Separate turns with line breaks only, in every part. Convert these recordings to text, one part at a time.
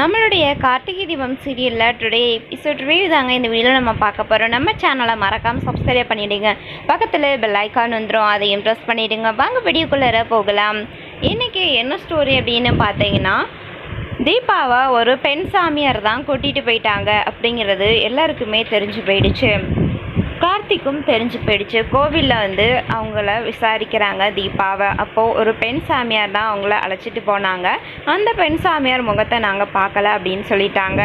நம்மளுடைய கார்த்திகை தீபம் சீரியலில் today episode review தாங்க இந்த வீடியோவில் நம்ம பார்க்க போகிறோம் நம்ம சேனலை மறக்காமல் சப்ஸ்கிரைப் பண்ணிவிடுங்க பக்கத்தில் பெல் ஐக்கான் வந்துடும் அதையும் ப்ரெஸ் பண்ணிவிடுங்க வாங்க வீடியோக்குள்ளே போகலாம். இன்றைக்கி என்ன ஸ்டோரி அப்படின்னு பார்த்தீங்கன்னா தீபாவை ஒரு பெண் சாமியார் தான் கூட்டிகிட்டு போயிட்டாங்க அப்படிங்கிறது எல்லாருக்குமே தெரிஞ்சு போயிடுச்சு. கார்த்திக்கும் தெரிஞ்சு போயிடுச்சு. கோவிலில் வந்து அவங்கள விசாரிக்கிறாங்க தீபாவை. அப்போது ஒரு பெண் சாமியார் தான் அவங்கள அழைச்சிட்டு போனாங்க. அந்த பெண் சாமியார் முகத்தை நாங்கள் பார்க்கல அப்படின்னு சொல்லிட்டாங்க.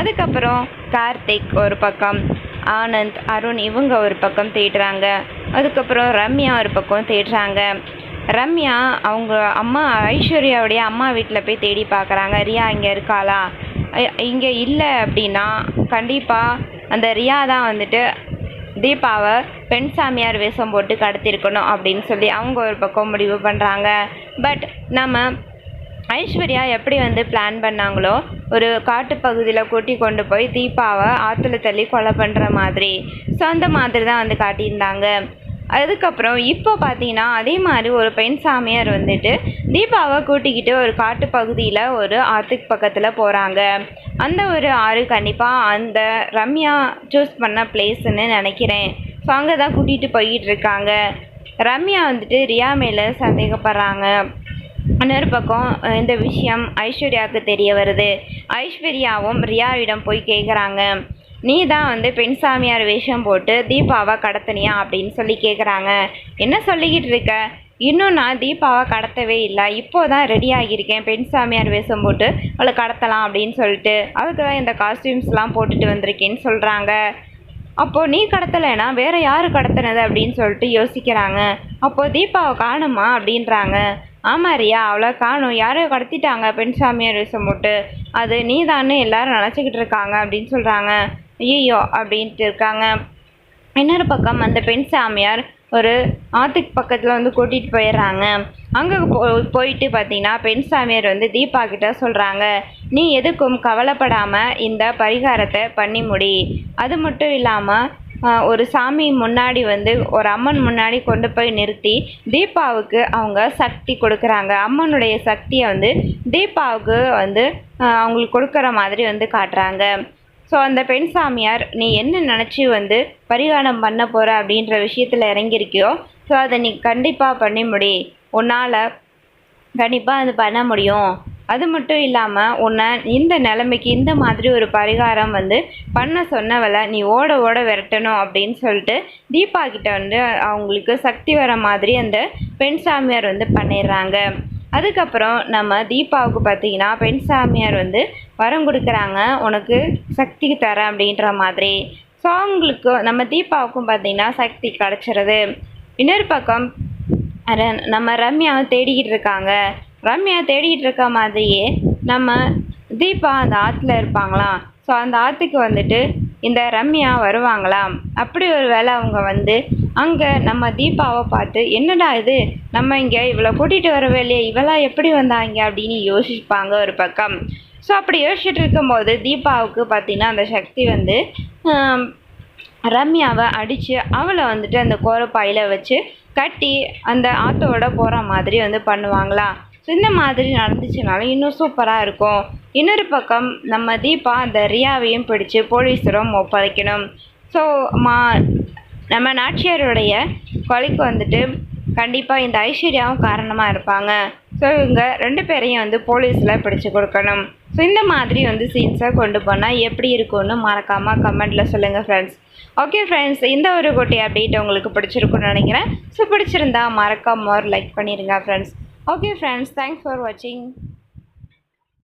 அதுக்கப்புறம் கார்த்திக் ஒரு பக்கம் ஆனந்த் அருண் இவங்க ஒரு பக்கம் தேடுறாங்க. அதுக்கப்புறம் ரம்யா ஒரு பக்கம் தேடுறாங்க. ரம்யா அவங்க அம்மா ஐஸ்வர்யாவுடைய அம்மா வீட்டில் போய் தேடி பார்க்குறாங்க. ரியா இங்கே இருக்காளா? இங்கே இல்லை அப்படின்னா கண்டிப்பாக அந்த ரியா தான் வந்துட்டு தீபாவை பெண் சாமியார் வேஷம் போட்டு கடத்திருக்கணும் அப்படின்னு சொல்லி அவங்க ஒரு பக்கம் முடிவு பண்ணுறாங்க பட் நம்ம ஐஸ்வர்யா எப்படி வந்து பிளான் பண்ணாங்களோ ஒரு காட்டுப்பகுதியில் கூட்டி கொண்டு போய் தீபாவை ஆற்றுல தள்ளி கொலை பண்ணுற மாதிரி. ஸோ அந்த மாதிரி தான் வந்து காட்டியிருந்தாங்க. அதுக்கப்புறம் இப்போ பார்த்தீங்கன்னா அதே மாதிரி ஒரு பெண் சாமியார் வந்துட்டு தீபாவை கூட்டிக்கிட்டு ஒரு காட்டு பகுதியில் ஒரு ஆற்றுக்கு பக்கத்தில் போகிறாங்க அந்த ஒரு ஆறு கண்டிப்பாக அந்த ரம்யா சூஸ் பண்ண பிளேஸ்ன்னு நினைக்கிறேன். ஸோ அங்கே தான் கூட்டிகிட்டு போய்கிட்டு இருக்காங்க. ரம்யா வந்துட்டு ரியா மேலே சந்தேகப்படுறாங்க. இன்னொரு பக்கம் இந்த விஷயம் ஐஸ்வர்யாவுக்கு தெரிய வருது. ஐஸ்வர்யாவும் ரியாவிடம் போய் கேட்குறாங்க நீ தான் வந்து பெண் சாமியார் வேஷம் போட்டு தீபாவை கடத்தினியா அப்படின்னு சொல்லி கேட்குறாங்க என்ன சொல்லிக்கிட்டு இருக்க? இன்னும் நான் தீபாவை கடத்தவே இல்லை. இப்போ தான் ரெடி ஆகியிருக்கேன். பெண் சாமியார் வேஷம் போட்டு அவளை கடத்தலாம் அப்படின்னு சொல்லிட்டு. அதுக்கு தான் இந்த காஸ்டியூம்ஸ்லாம் போட்டுட்டு வந்திருக்கேன்னு சொல்கிறாங்க அப்போது நீ கடத்தலைன்னா வேறு யார் கடத்தினது அப்படின்னு சொல்லிட்டு யோசிக்கிறாங்க. அப்போது தீபாவை காணுமா அப்படின்றாங்க. ஆமாம் ரியா அவளை காணும். யாரையோ கடத்திட்டாங்க பெண் சாமியார் வேஷம் போட்டு. அது நீ தான்னு எல்லாரும் நினச்சிக்கிட்டு இருக்காங்க அப்படின்னு சொல்கிறாங்க ஐயோ அப்படின்ட்டு இருக்காங்க. இன்னொரு பக்கம் அந்த பெண் சாமியார் ஒரு ஆற்றுக்கு பக்கத்தில் வந்து கூட்டிகிட்டு போயிடுறாங்க. அங்கே போ போயிட்டு பார்த்தீங்கன்னா பெண் சாமியார் வந்து தீபா கிட்ட சொல்கிறாங்க நீ எதுக்கும் கவலைப்படாமல் இந்த பரிகாரத்தை பண்ணி முடி. அது மட்டும் இல்லாமல் ஒரு சாமி முன்னாடி வந்து ஒரு அம்மன் முன்னாடி கொண்டு போய் நிறுத்தி தீபாவுக்கு அவங்க சக்தி கொடுக்குறாங்க. அம்மனுடைய சக்தியை வந்து தீபாவுக்கு வந்து அவங்களுக்கு கொடுக்குற மாதிரி வந்து காட்டுறாங்க. ஸோ அந்த பெண் சாமியார் நீ என்ன நினச்சி வந்து பரிகாரம் பண்ண போகிற அப்படின்ற விஷயத்தில் இறங்கியிருக்கியோ ஸோ அதை நீ கண்டிப்பாக பண்ணி முடி. உன்னால் கண்டிப்பாக அது பண்ண முடியும். அது மட்டும் இல்லாமல் உன்னை இந்த நிலைமைக்கு இந்த மாதிரி ஒரு பரிகாரம் வந்து பண்ண சொன்னவளை நீ ஓட ஓட விரட்டணும் அப்படின்னு சொல்லிட்டு தீபா கிட்ட வந்து அவங்களுக்கு சக்தி வர மாதிரி அந்த பெண் சாமியார் வந்து பண்ணிடுறாங்க. அதுக்கப்புறம் நம்ம தீபாவுக்கு பார்த்தீங்கன்னா பெண் சாமியார் வந்து வரம் கொடுக்குறாங்க. உனக்கு சக்தி தரேன் அப்படின்ற மாதிரி. ஸோ அவங்களுக்கும் நம்ம தீபாவுக்கும் பார்த்தீங்கன்னா சக்தி கிடச்சிருது. இன்னொரு பக்கம் நம்ம ரம்யாவை தேடிக்கிட்டு இருக்காங்க. ரம்யா தேடிக்கிட்டு இருக்க மாதிரியே நம்ம தீபா அந்த ஆற்றுல இருப்பாங்களாம் ஸோ அந்த ஆற்றுக்கு வந்துட்டு இந்த ரம்யா வருவாங்களாம். அப்படி ஒரு வேளை அவங்க வந்து அங்கே நம்ம தீபாவை பார்த்து என்னடா இது? நம்ம இங்கே இவளை கூட்டிகிட்டு வரவே இல்லையே. இவெல்லாம் எப்படி வந்தாங்க? அப்படின்னு யோசிப்பாங்க ஒரு பக்கம். ஸோ அப்படி யோசிச்சுட்டு இருக்கும்போது தீபாவுக்கு பார்த்தீங்கன்னா அந்த சக்தி வந்து ரம்யாவை அடித்து அவளை வந்துட்டு அந்த கோரப்பாயில் வச்சு கட்டி அந்த ஆத்தோட போகிற மாதிரி வந்து பண்ணுவாங்களா? ஸோ இந்த மாதிரி நடந்துச்சுனாலும் இன்னும் சூப்பராக இருக்கும். இன்னொரு பக்கம் நம்ம தீபா அந்த ரியாவையும் பிடிச்சு போலீஸரும் ஒப்படைக்கணும். ஸோ மா நம்ம நாச்சியாருடைய கொலைக்கு வந்துட்டு கண்டிப்பாக இந்த ஐஸ்வர்யாவும் காரணமாக இருப்பாங்க. ஸோ இவங்க ரெண்டு பேரையும் வந்து போலீஸில் பிடிச்சு கொடுக்கணும். ஸோ இந்த மாதிரி வந்து சீன்ஸை கொண்டு போனால் எப்படி இருக்கும்னு மறக்காமல் கமெண்ட்டில் சொல்லுங்கள் ஃப்ரெண்ட்ஸ் ஓகே ஃப்ரெண்ட்ஸ் இந்த ஒரு குட்டி அப்டேட் உங்களுக்கு பிடிச்சிருக்குன்னு நினைக்கிறேன். ஸோ பிடிச்சிருந்தா மறக்காம ஒரு லைக் பண்ணிடுங்க friends okay friends thanks for வாட்சிங்